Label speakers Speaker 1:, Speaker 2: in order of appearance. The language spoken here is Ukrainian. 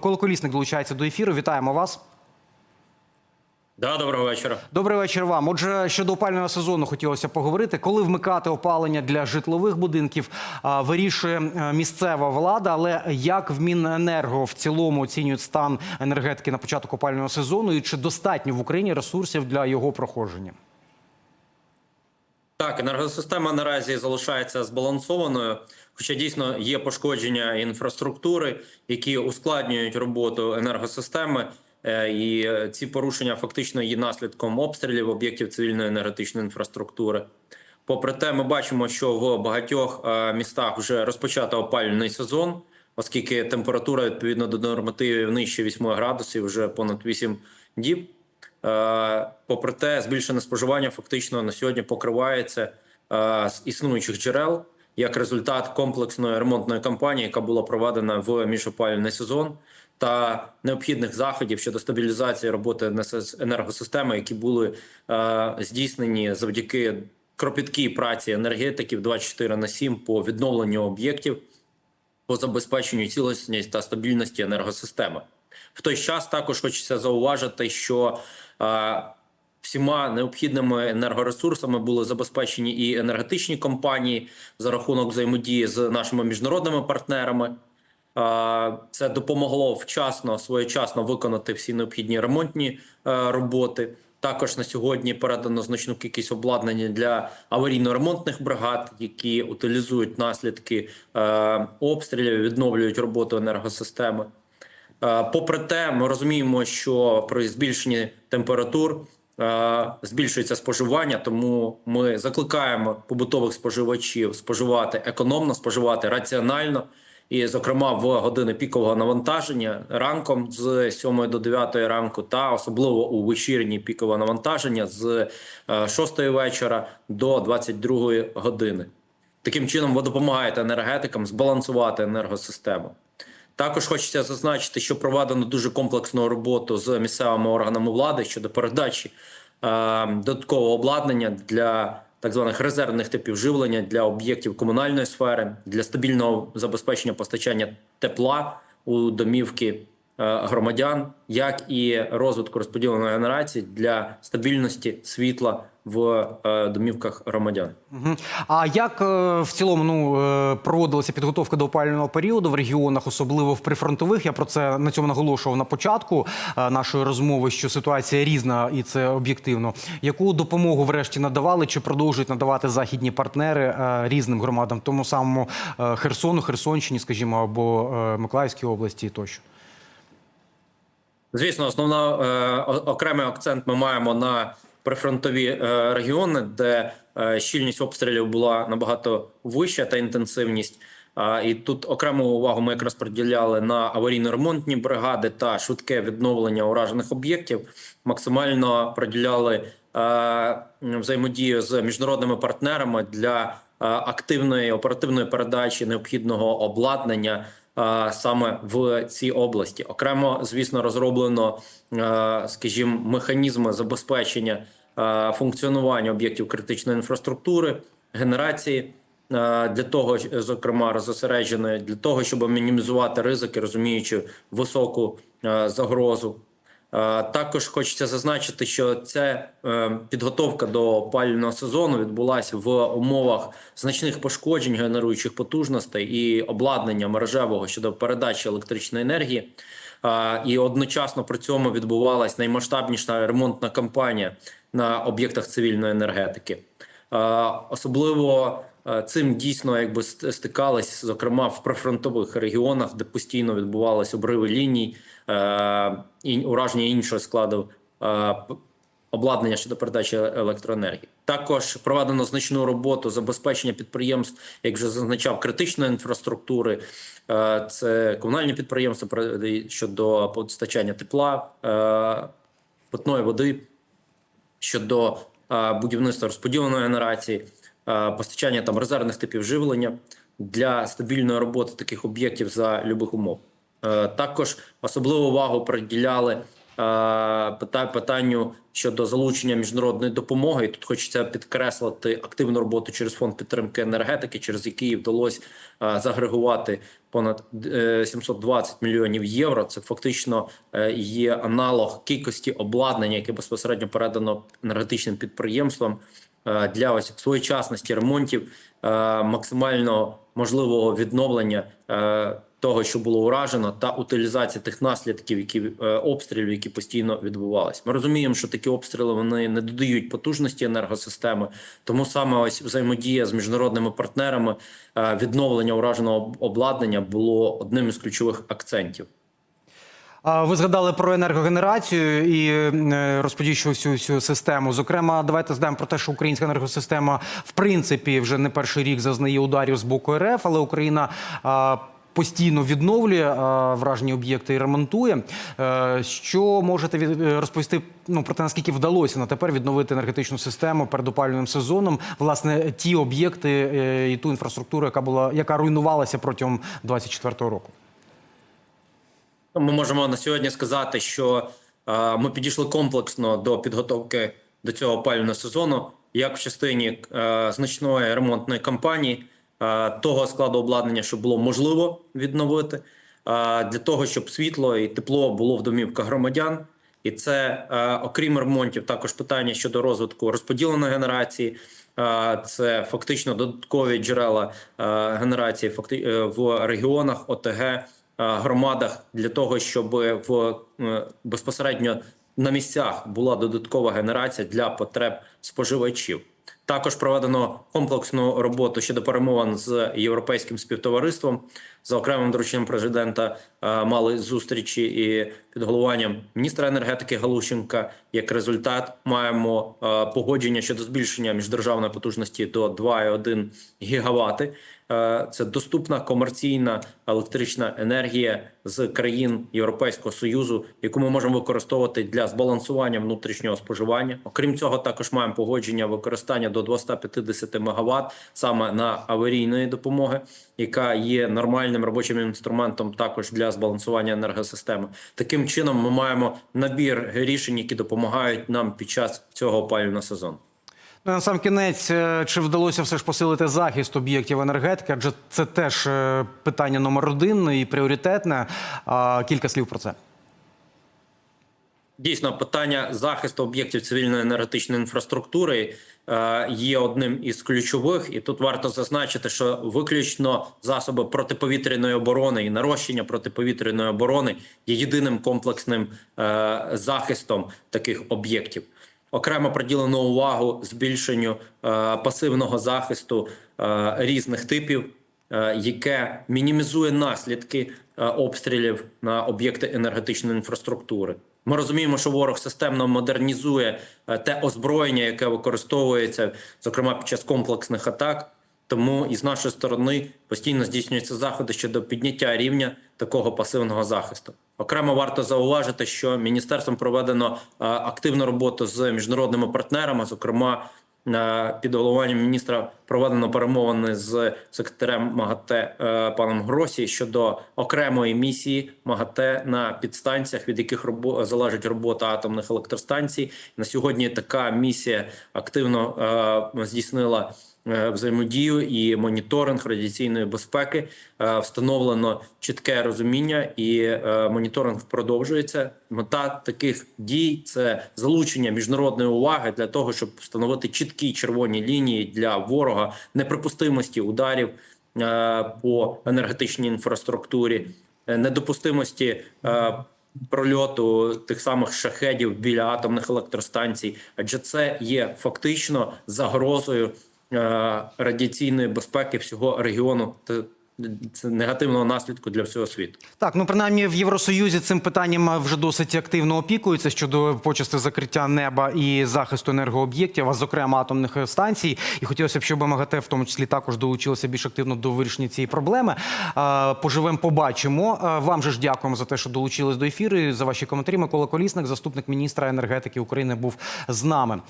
Speaker 1: Микола Колісник долучається до ефіру. Вітаємо вас.
Speaker 2: Да, доброго вечора.
Speaker 1: Добрий вечір вам. Отже, щодо опального сезону хотілося поговорити. Коли вмикати опалення для житлових будинків, вирішує е, місцева влада. Але як в Міненерго в цілому оцінюють стан енергетики на початок опального сезону, і чи достатньо в Україні ресурсів для його проходження?
Speaker 2: Так, енергосистема наразі залишається збалансованою, хоча дійсно є пошкодження інфраструктури, які ускладнюють роботу енергосистеми. Е, І ці порушення фактично є наслідком обстрілів об'єктів цивільної енергетичної інфраструктури. Попри те, ми бачимо, що в багатьох е, містах вже розпочато опалювальний сезон, оскільки температура відповідно до нормативів нижче 8 градусів вже понад 8 діб. Е, Попри те, збільшене споживання фактично на сьогодні покривається е, з існуючих джерел як результат комплексної ремонтної кампанії, яка була проведена в міжопалювальний сезон, та необхідних заходів щодо стабілізації роботи енергосис- енергосистеми, які були е, здійснені завдяки кропіткій праці енергетиків 24 на 7 по відновленню об'єктів по забезпеченню цілісності та стабільності енергосистеми. В той час також хочеться зауважити, що е, всіма необхідними енергоресурсами були забезпечені і енергетичні компанії за рахунок взаємодії з нашими міжнародними партнерами. Е, Це допомогло вчасно, своєчасно виконати всі необхідні ремонтні е, роботи. Також на сьогодні передано значну кількість обладнання для аварійно-ремонтних бригад, які утилізують наслідки обстрілів, відновлюють роботу енергосистеми. Е, Попри те, ми розуміємо, що при збільшенні температур е, збільшується споживання, тому ми закликаємо побутових споживачів споживати економно, споживати раціонально. І, зокрема, в години пікового навантаження ранком з 7 до 9 ранку, та особливо у вечірні пікове навантаження з е, 6 вечора до 22 години. Таким чином, ви допомагаєте енергетикам збалансувати енергосистему. Також хочеться зазначити, що проведено дуже комплексну роботу з місцевими органами влади щодо передачі е, додаткового обладнання для так званих резервних типів живлення для об'єктів комунальної сфери, для стабільного забезпечення постачання тепла у домівки е, громадян, як і розвитку розподіленої генерації для стабільності світла в е, домівках громадян.
Speaker 1: А як е, в цілому ну, е, проводилася підготовка до опалювального періоду в регіонах, особливо в прифронтових? Я про це на цьому наголошував на початку нашої розмови, що ситуація різна і це об'єктивно. Яку допомогу врешті надавали чи продовжують надавати західні партнери різним громадам, тому самому Херсону, Херсонщині, скажімо, або Миколаївській області тощо?
Speaker 2: Звісно, основна е, окремий акцент ми маємо на прифронтові е, регіони, де е, щільність обстрілів була набагато вища та інтенсивність. І тут окрему увагу ми якраз приділяли на аварійно-ремонтні бригади та швидке відновлення уражених об'єктів. Максимально приділяли е, взаємодію з міжнародними партнерами для активної оперативної передачі необхідного обладнання саме в цій області. Окремо, звісно, розроблено, скажімо, механізми забезпечення функціонування об'єктів критичної інфраструктури, генерації. Для того, зокрема, розосередженої для того, щоб мінімізувати ризики, розуміючи високу загрозу. Е, Також хочеться зазначити, що ця е, підготовка до опалювального сезону відбулася в умовах значних пошкоджень генеруючих потужностей і обладнання мережевого щодо передачі електричної енергії. Е, І одночасно при цьому відбувалась наймасштабніша ремонтна кампанія на об'єктах цивільної енергетики. Особливо цим дійсно якби ст- стикались, зокрема в прифронтових регіонах, де постійно відбувалися обриви ліній, е, і ураження іншого складу е, обладнання щодо передачі електроенергії. Також проведено значну роботу забезпечення підприємств, як вже зазначав, критичної інфраструктури. Е, Це комунальні підприємства щодо постачання тепла, е, питної води щодо е, будівництва розподіленої генерації, е, постачання там резервних типів живлення для стабільної роботи таких об'єктів за любих умов. Е, Також особливу увагу приділяли питанню щодо залучення міжнародної допомоги. І тут хочеться підкреслити активну роботу через фонд підтримки енергетики, через який вдалося е, загрегувати понад е, 720 мільйонів євро. Це фактично е, є аналог кількості обладнання, яке безпосередньо передано енергетичним підприємствам е, для ось своєчасності ремонтів, е, максимально можливого відновлення е, того, що було уражено, та утилізація тих наслідків, які е, обстрілів, які постійно відбувалися. Ми розуміємо, що такі обстріли вони не додають потужності енергосистеми, тому саме ось взаємодія з міжнародними партнерами, е, відновлення ураженого обладнання було одним із ключових акцентів.
Speaker 1: Ви згадали про енергогенерацію і е, розподільчу всю цю систему. Зокрема, давайте здаємо про те, що українська енергосистема в принципі вже не перший рік зазнає ударів з боку РФ, але Україна. Постійно відновлює вражені об'єкти і ремонтує. Е, Що можете від- е, розповісти ну, про те, наскільки вдалося на тепер відновити енергетичну систему перед опалювальним сезоном? Власне, ті об'єкти і ту інфраструктуру, яка була яка руйнувалася протягом 2024 року.
Speaker 2: Ми можемо на сьогодні сказати, що е, ми підійшли комплексно до підготовки до цього опалювального сезону, як в частині е, значної ремонтної кампанії, е, того складу обладнання, що було можливо відновити, для того, щоб світло і тепло було в домівках громадян. І це, окрім ремонтів, також питання щодо розвитку розподіленої генерації. Це фактично додаткові джерела генерації в регіонах ОТГ громадах для того, щоб в е, безпосередньо на місцях була додаткова генерація для потреб споживачів. Також проведено комплексну роботу щодо перемовин з європейським співтовариством. За окремим дорученням президента е, мали зустрічі і під головуванням міністра енергетики Галущенка. Як результат, маємо е, погодження щодо збільшення міждержавної потужності до 2,1 гігавати. Е, Це доступна комерційна електрична енергія з країн Європейського союзу, яку ми можемо використовувати для збалансування внутрішнього споживання. Окрім цього, також маємо погодження використання до 250 МВт саме на аварійної допомоги, яка є нормальним робочим інструментом також для збалансування енергосистеми. Таким чином, ми маємо набір рішень, які допомагають нам під час цього опалювального сезону.
Speaker 1: Ну, на сам кінець, е, чи вдалося все ж посилити захист об'єктів енергетики? Адже це теж е, питання номер один і пріоритетне. Кілька слів про це.
Speaker 2: Дійсно, питання захисту об'єктів цивільної енергетичної інфраструктури е, є одним із ключових, і тут варто зазначити, що виключно засоби протиповітряної оборони і нарощення протиповітряної оборони є єдиним комплексним е, захистом таких об'єктів. Окремо приділено увагу збільшенню е, пасивного захисту різних типів яке мінімізує наслідки обстрілів на об'єкти енергетичної інфраструктури. Ми розуміємо, що ворог системно модернізує е, те озброєння, яке використовується, зокрема під час комплексних атак. Тому і з нашої сторони постійно здійснюються заходи щодо підняття рівня такого пасивного захисту. Окремо варто зауважити, що міністерством проведено е, активну роботу з міжнародними партнерами, зокрема. Під головуванням міністра проведено перемовини з секретарем МАГАТЕ е, паном Гросі щодо окремої місії МАГАТЕ на підстанціях, від яких робо- залежить робота атомних електростанцій. На сьогодні така місія активно е, здійснила взаємодію і моніторинг радіаційної безпеки. Е, Встановлено чітке розуміння, і е, моніторинг продовжується. Мета таких дій це залучення міжнародної уваги для того, щоб встановити чіткі червоні лінії для ворога неприпустимості ударів е, по енергетичній інфраструктурі, е, недопустимості. е, Прольоту тих самих шахедів біля атомних електростанцій, адже це є фактично загрозою е, радіаційної безпеки всього регіону та негативного наслідку для всього світу.
Speaker 1: Так, ну принаймні в Євросоюзі цим питанням вже досить активно опікуються щодо почасти закриття неба і захисту енергооб'єктів, а зокрема атомних станцій. І хотілося б, щоб МАГАТЕ в тому числі також долучилося більш активно до вирішення цієї проблеми. Поживемо, побачимо. Вам же ж дякуємо за те, що долучились до ефіру. За ваші коментарі. Микола Колісник, заступник міністра енергетики України, був з нами.